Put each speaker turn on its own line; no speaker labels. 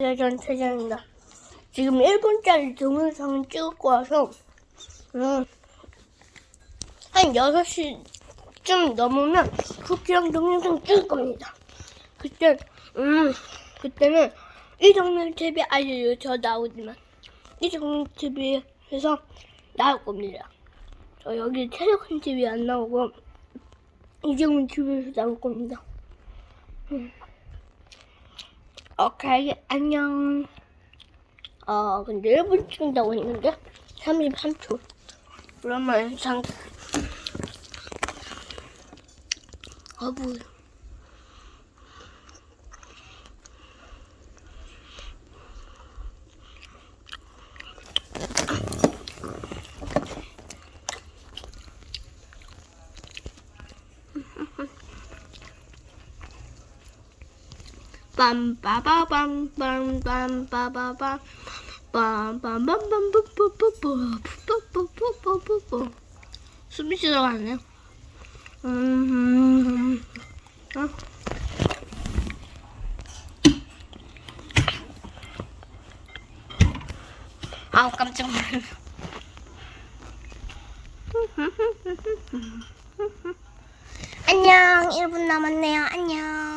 전 세장입니다. 지금 1분짜리 동영상을 찍고 와서 음, 한 6시쯤 넘으면 쿠키랑 동영상 찍을 겁니다. 그때 음 그때는 이정렬 TV 알려요 저 나오지만 이정렬 TV에서 나올 겁니다. 저 여기 체력한 TV 안 나오고 이정렬 TV에서 나올 겁니다. 음. 오케이, 안녕. 어, 근데 1분 찍는다고 했는데, 33초. 그러면 상, 아, 뭐. 숨이 들어가네. 음, 어? 아우 깜짝 놀랐네. 안녕. 1분 남았네요. 안녕.